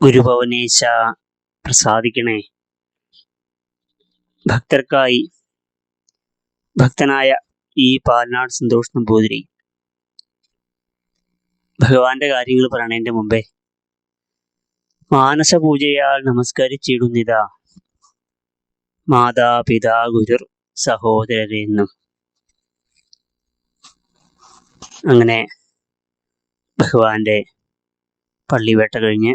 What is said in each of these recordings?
ഗുരുഭവനേശ പ്രസാദിക്കണേ. ഭക്തർക്കായി ഭക്തനായ ഈ പാലനാട് സന്തോഷ് നമ്പൂതിരി. ഭഗവാന്റെ കാര്യങ്ങൾ പറയണതിന്റെ മുമ്പേ മാനസ പൂജയാൽ നമസ്കരിച്ചിടുന്നിതാ. മാതാപിതാ ഗുരുർ സഹോദരരെന്നും അങ്ങനെ ഭഗവാന്റെ പള്ളിവേട്ട കഴിഞ്ഞ്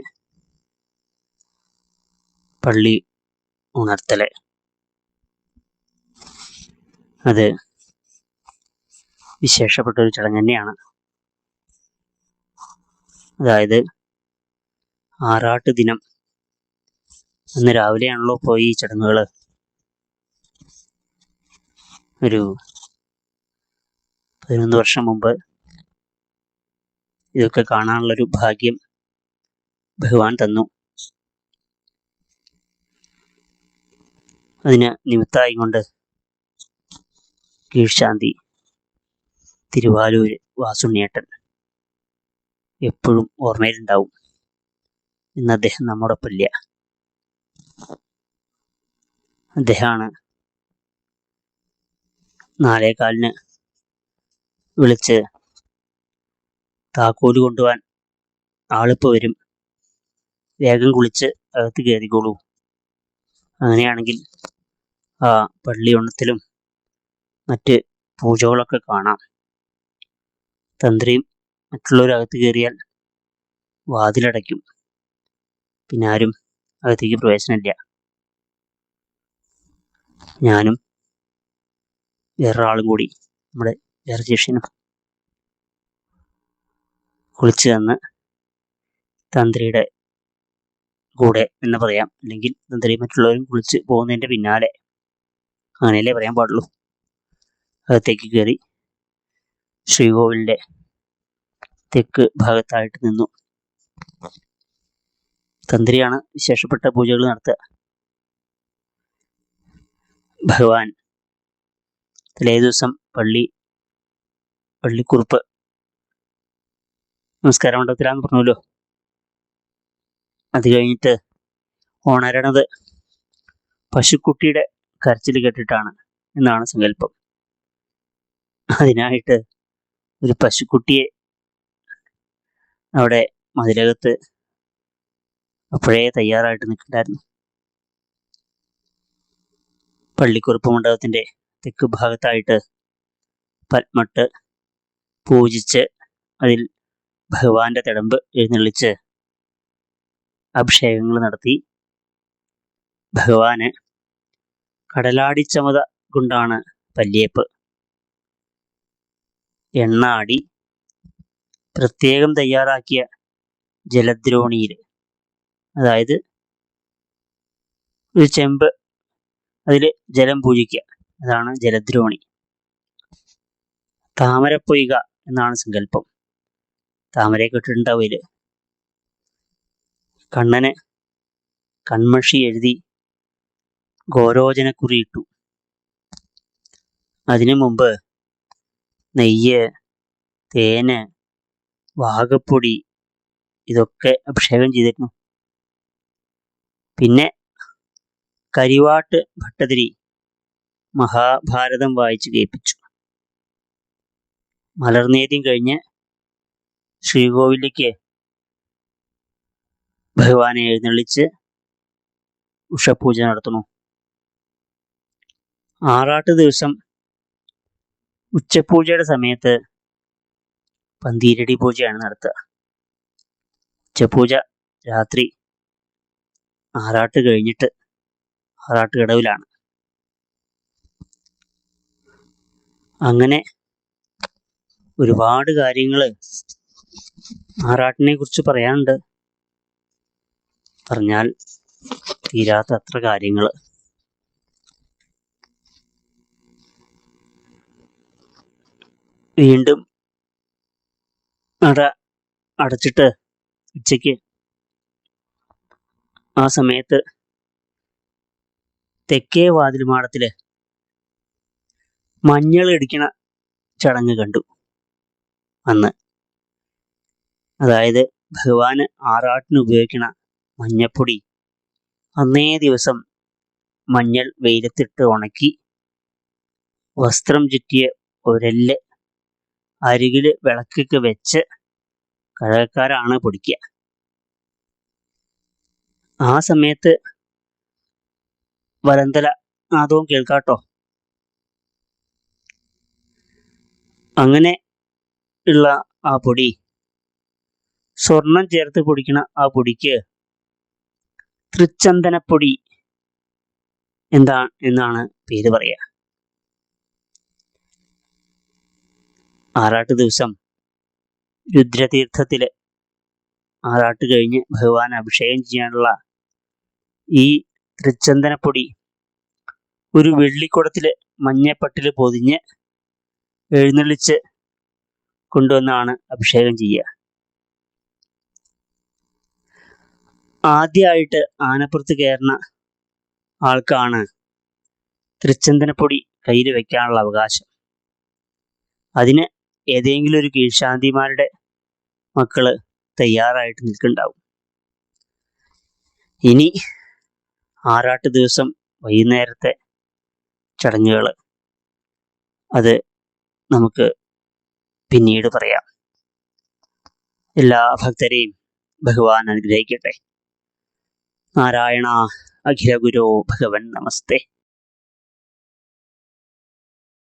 പള്ളി ഉണർത്തൽ. അത് വിശേഷപ്പെട്ട ഒരു ചടങ്ങ് തന്നെയാണ്. അതായത് ആറാട്ട് ദിനം. അന്ന് രാവിലെയാണല്ലോ പോയി ഈ ചടങ്ങുകൾ ഒരു പതിനൊന്ന് വർഷം മുമ്പ് ഇതൊക്കെ കാണാനുള്ളൊരു ഭാഗ്യം ഭഗവാൻ തന്നു. അതിന് നിമിത്തമായി കൊണ്ട് കീഴ്ശാന്തി തിരുവാലൂര് വാസുണ്ണിയേട്ടൻ എപ്പോഴും ഓർമ്മയിലുണ്ടാവും. ഇന്ന് അദ്ദേഹം നമ്മുടെ ഇല്ല അദ്ദേഹമാണ് നാലേകാലിന് വിളിച്ച് താക്കോൽ കൊണ്ടുപോകാൻ ആളിപ്പോൾ വരും. വേഗം കുളിച്ച് അകത്ത് കയറിക്കോളൂ. അങ്ങനെയാണെങ്കിൽ ആ പള്ളിയോണത്തിലും മറ്റ് പൂജകളൊക്കെ കാണാം. തന്ത്രിയും മറ്റുള്ളവരകത്ത് കയറിയാൽ വാതിലടയ്ക്കും. പിന്നെ ആരും അകത്തേക്ക് പ്രവേശനമില്ല. ഞാനും വേറൊരാളും കൂടി നമ്മുടെ വേറെ ശിഷ്യനും കുളിച്ചു തന്ന് തന്ത്രിയുടെ കൂടെ എന്ന് പറയാം. അല്ലെങ്കിൽ തന്ത്രി മറ്റുള്ളവരും കുളിച്ച് പോകുന്നതിന്റെ പിന്നാലെ അങ്ങനെയല്ലേ പറയാൻ പാടുള്ളൂ. അകത്തേക്ക് കയറി ശ്രീകോവിലിന്റെ തെക്ക് ഭാഗത്തായിട്ട് നിന്നു. തന്ത്രിയാണ് വിശേഷപ്പെട്ട പൂജകൾ നടത്തുക. ഭഗവാൻ തലേ ദിവസം പള്ളി പള്ളിക്കുറുപ്പ് നമസ്കാര മണ്ഡപത്തിലാന്ന് പറഞ്ഞല്ലോ അത് കഴിഞ്ഞിട്ട് ഓണരണത്. പശുക്കുട്ടിയുടെ കരച്ചിൽ കേട്ടിട്ടാണ് എന്നാണ് സങ്കല്പം. അതിനായിട്ട് ഒരു പശുക്കുട്ടിയെ അവിടെ മതിലകത്ത് അപ്പോഴേ തയ്യാറായിട്ട് നിൽക്കണ്ടായിരുന്നു. പള്ളിക്കുറുപ്പ് മണ്ഡപത്തിന്റെ തെക്ക് ഭാഗത്തായിട്ട് പത്മട്ട് പൂജിച്ച് അതിൽ ഭഗവാന്റെ തിടമ്പ് എഴുന്നള്ളിച്ച് അഭിഷേകങ്ങൾ നടത്തി ഭഗവാന് കടലാടിച്ചമത കൊണ്ടാണ് പല്ലിയേപ്പ് എണ്ണാടി പ്രത്യേകം തയ്യാറാക്കിയ ജലദ്രോണിയിൽ അതായത് ഒരു ചെമ്പ് അതിൽ ജലം പൂജിക്കുക. അതാണ് ജലദ്രോണി. താമര പൊയ്യുക എന്നാണ് സങ്കല്പം. താമരയെ കെട്ടിട്ടുണ്ടാവില്ല കണ്ണന് കൺമഷി എഴുതി ഗോരോചനക്കുറി ഇട്ടു. അതിനു മുമ്പ് നെയ്യ് തേന് വാഗപ്പൊടി ഇതൊക്കെ അഭിഷേകം ചെയ്തിരുന്നു. പിന്നെ കരിവാട്ട് ഭട്ടതിരി മഹാഭാരതം വായിച്ചു കേൾപ്പിച്ചു. മലർനേദ്യം കഴിഞ്ഞ് ശ്രീകോവിലേക്ക് ഭഗവാനെ എഴുന്നള്ളിച്ച് ഉഷപൂജ നടത്തുന്നു. ആറാട്ട് ദിവസം ഉച്ചപൂജയുടെ സമയത്ത് പന്തീരടി പൂജയാണ് നടത്തുക. ഉച്ചപൂജ രാത്രി ആറാട്ട് കഴിഞ്ഞിട്ട് ആറാട്ട് കടവിലാണ്. അങ്ങനെ ഒരുപാട് കാര്യങ്ങൾ ആറാട്ടിനെ കുറിച്ച് പറയാനുണ്ട്. പറഞ്ഞാൽ തീരാത്ത അത്ര കാര്യങ്ങൾ വീണ്ടും അട അടച്ചിട്ട് ഉച്ചയ്ക്ക് ആ സമയത്ത് തെക്കേ വാതിൽ മാടത്തിൽ മഞ്ഞൾ ഇടിക്കണ ചടങ്ങ് കണ്ടു. അന്ന്. അതായത് ഭഗവാന് ആറാട്ടിന് ഉപയോഗിക്കണ മഞ്ഞപ്പൊടി. അന്നേ ദിവസം മഞ്ഞൾ വെയിലത്തിട്ട് ഉണക്കി വസ്ത്രം ചുറ്റിയ ഉരൽ അരികിൽ വിളക്കൊക്കെ വെച്ച് കഴകക്കാരാണ് പൊടിക്കുക. ആ സമയത്ത് വരന്തല നാദവും കേൾക്കാട്ടോ. അങ്ങനെ ഉള്ള ആ പൊടി സ്വർണം ചേർത്ത് പൊടിക്കണ ആ പൊടിക്ക് തൃച്ചന്ദനപ്പൊടി എന്താ എന്നാണ് പേര് പറയുക. ആറാട്ട് ദിവസം രുദ്രതീർത്ഥത്തിൽ ആറാട്ട് കഴിഞ്ഞ് ഭഗവാൻ അഭിഷേകം ചെയ്യാനുള്ള ഈ തൃച്ചന്ദനപ്പൊടി ഒരു വെള്ളിക്കുടത്തിൽ മഞ്ഞപ്പട്ടിൽ പൊതിഞ്ഞ് എഴുന്നള്ളിച്ച് കൊണ്ടുവന്നാണ് അഭിഷേകം ചെയ്യുക. ആദ്യമായിട്ട് ആനപ്പുറത്ത് കയറുന്ന ആൾക്കാണ് തൃച്ചന്ദനപ്പൊടി കയ്യിൽ വെക്കാനുള്ള അവകാശം. അതിന് ഏതെങ്കിലും ഒരു കീഴ്ശാന്തിമാരുടെ മക്കൾ തയ്യാറായിട്ട് നിൽക്കുന്നുണ്ടാവും ഇനി ആറാട്ട് ദിവസം വൈകുന്നേരത്തെ ചടങ്ങുകൾ അത് നമുക്ക് പിന്നീട് പറയാം. എല്ലാ ഭക്തരെയും ഭഗവാൻ അനുഗ്രഹിക്കട്ടെ. നാരായണ അഖില ഗുരോ ഭഗവൻ നമസ്തേ.